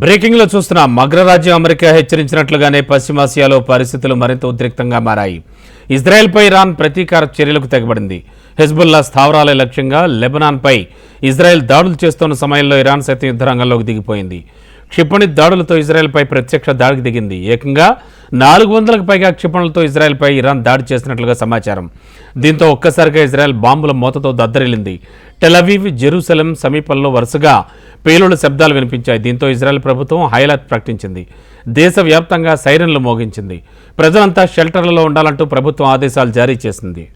బ్రేకింగ్లో చూస్తున్న మగ్రరాజ్యం అమెరికా హెచ్చరించినట్లుగానే పశ్చిమాసియాలో పరిస్థితులు మరింత ఉద్రిక్తంగా మారాయి. ఇజ్రాయెల్పై ఇరాన్ ప్రతీకార చర్యలకు తెగబడింది. హెజ్బుల్లా స్థావరాల లక్ష్యంగా లెబనాన్పై ఇజ్రాయెల్ దాడులు చేస్తున్న సమయంలో ఇరాన్ సైతం యుద్ధరంగంలోకి దిగిపోయింది. క్షిపణి దాడులతో ఇజ్రాయెల్పై ప్రత్యక్ష దాడికి దిగింది. ఏకంగా నాలుగు వందలకు పైగా క్షిపణులతో ఇజ్రాయెల్పై ఇరాన్ దాడి చేసినట్లుగా సమాచారం. దీంతో ఒక్కసారిగా ఇజ్రాయెల్ బాంబుల మూతతో దద్దరిల్లింది. టెలవీవ్ జెరూసలం సమీపంలో వరుసగా పేలుళ్ళ శబ్దాలు వినిపించాయి. దీంతో ఇజ్రాయెల్ ప్రభుత్వం హైలైట్ ప్రకటించింది. దేశవ్యాప్తంగా సైరన్లు మోగించింది. ప్రజలంతా షెల్టర్లలో ఉండాలంటూ ప్రభుత్వం ఆదేశాలు జారీ చేసింది.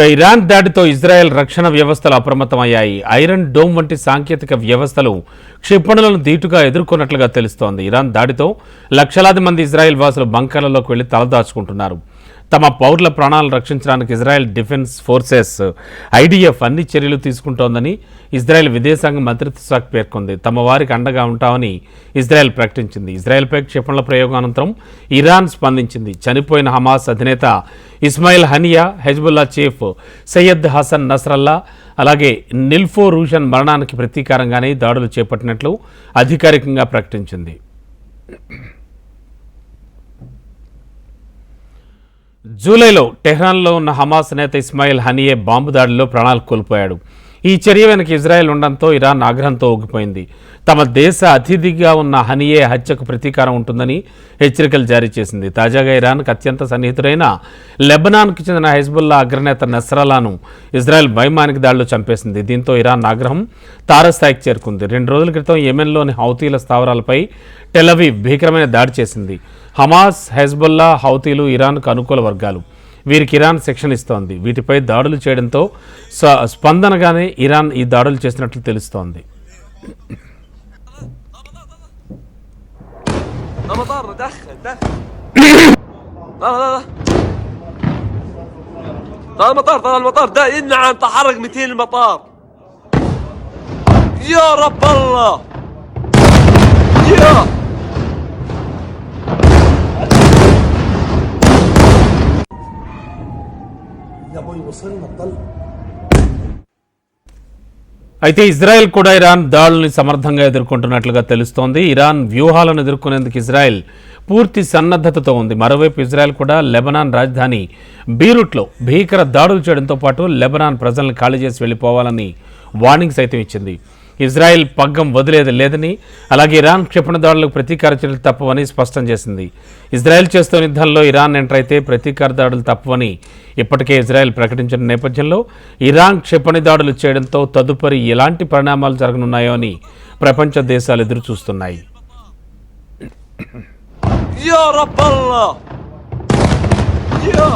ఇరాన్ దాడితో ఇజ్రాయెల్ రక్షణ వ్యవస్థలు అప్రమత్తమయ్యాయి. ఐరన్ డోమ్ వంటి సాంకేతిక వ్యవస్థలు క్షిపణులను ధీటుగా ఎదుర్కొన్నట్లుగా తెలుస్తోంది. ఇరాన్ దాడితో లక్షలాది మంది ఇజ్రాయెల్ వాసులు బంకర్లలోకి వెళ్ళి తలదాచుకుంటున్నారు. తమ పౌరుల ప్రాణాలను రక్షించడానికి ఇజ్రాయెల్ డిఫెన్స్ ఫోర్సెస్ ఐడిఎఫ్ అన్ని చర్యలు తీసుకుంటోందని ఇజ్రాయెల్ విదేశాంగ మంత్రిత్వ శాఖ పేర్కొంది. తమ వారికి అండగా ఉంటామని ఇజ్రాయెల్ ప్రకటించింది. ఇజ్రాయెల్పై క్షిపణుల ప్రయోగం అనంతరం ఇరాన్ స్పందించింది. చనిపోయిన హమాస్ అధినేత Ismail Haniyeh Hezbollah chief Sayyed Hassan Nasrallah అలాగే నిల్ఫో రూషన్ మరణానికి ప్రతీకారంగానే దాడులు చేపట్టినట్లు అధికారికంగా ప్రకటించింది. జూలైలో టెహ్రాన్లో ఉన్న హమాస్ నేత ఇస్మాయిల్ హనియే బాంబు దాడిలో ప్రాణాలు కోల్పోయాడు. ఈ చర్య వెనక ఇజ్రాయెల్ ఉండడంతో ఇరాన్ ఆగ్రహంతో ఊగిపోయింది. తమ దేశ అతిథిగా ఉన్న హనియే హత్యకు ప్రతీకారం ఉంటుందని హెచ్చరికలు జారీ చేసింది. తాజాగా ఇరాన్కు అత్యంత సన్నిహితుడైన లెబనాన్కు చెందిన హెజ్బుల్లా అగ్రనేత నస్రలాను ఇజ్రాయెల్ వైమానిక దాడిలో చంపేసింది. దీంతో ఇరాన్ ఆగ్రహం తారస్థాయికి చేరుకుంది. రెండు రోజుల క్రితం యెమెన్లోని హౌతీల స్థావరాలపై టెలవీ భీకరమైన దాడి చేసింది. హమాస్ హెజ్బుల్లా హౌతీలు ఇరాన్కు అనుకూల వర్గాలు. వీరికి ఇరాన్ శిక్షణ ఇస్తోంది వీటిపై దాడులు చేయడంతో స్వ- స్పందనగానే ఇరాన్ ఈ దాడులు చేసినట్లు తెలుస్తోంది لا مطار دخل دخل لا لا لا طال المطار طال المطار ده نعم تحرك 200 المطار يا رب الله يا అయితే ఇజ్రాయెల్ కూడా ఇరాన్ దాడుల్ని సమర్థంగా ఎదుర్కొంటున్నట్లుగా తెలుస్తోంది. ఇరాన్ వ్యూహాలను ఎదుర్కొనేందుకు ఇజ్రాయెల్ పూర్తి సన్నద్ధతతో ఉంది. మరోవైపు ఇజ్రాయెల్ కూడా లెబనాన్ రాజధాని బీరుట్లో భీకర దాడులు చేయడంతో పాటు లెబనాన్ ప్రజలను ఖాళీ చేసి వెళ్ళిపోవాలని వార్నింగ్ సైతం ఇచ్చింది. ఇజ్రాయెల్ పగ్గం వదిలేది లేదని అలాగే ఇరాన్ క్షిపణి దాడులకు ప్రతీకార చర్యలు తప్పవని స్పష్టం చేసింది ఇజ్రాయెల్ చేస్తున్న యుద్ధంలో ఇరాన్ ఎంటర్ అయితే ప్రతీకార దాడులు తప్పవని ఇప్పటికే ఇజ్రాయెల్ ప్రకటించిన నేపథ్యంలో ఇరాన్ క్షిపణి దాడులు చేయడంతో తదుపరి ఎలాంటి పరిణామాలు జరగనున్నాయో అని ప్రపంచ దేశాలు ఎదురు చూస్తున్నాయి يا رب الله يا